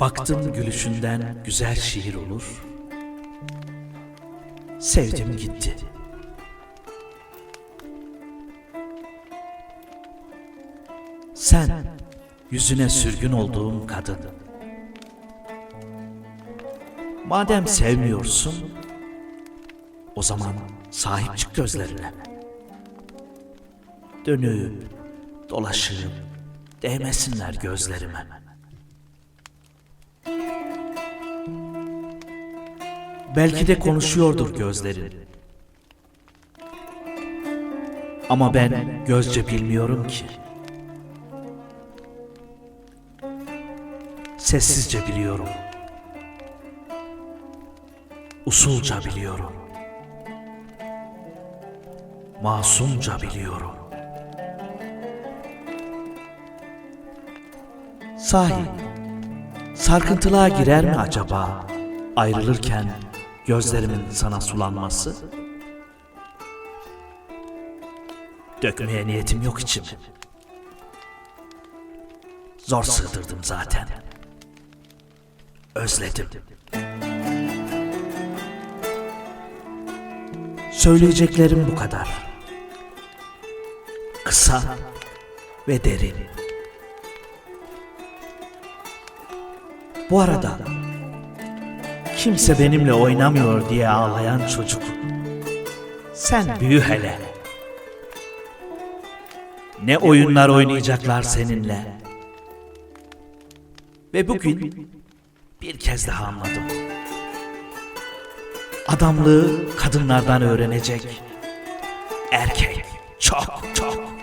Baktım gülüşünden güzel şiir olur. Sevdim gitti. Sen yüzüne sürgün olduğum kadın. Madem sevmiyorsun, o zaman sahip çık gözlerine. Dönüp, dolaşıp, değmesinler gözlerime. Belki de konuşuyordur gözlerin. Ama ben gözce bilmiyorum ki. Sessizce biliyorum. Usulca biliyorum. Masumca biliyorum. Sahi, sarkıntılığa girer mi acaba ayrılırken gözlerimin sana sulanması? Dökmeye niyetim yok içime. Zor sığdırdım zaten. Özledim. Söyleyeceklerim bu kadar. Kısa ve derin. Bu arada kimse benimle oynamıyor diye ağlayan çocuk. Sen büyü hele. Ne oyunlar oynayacaklar seninle. Ve bugün bir kez daha anladım. Adamlığı kadınlardan öğrenecek erkek çok çok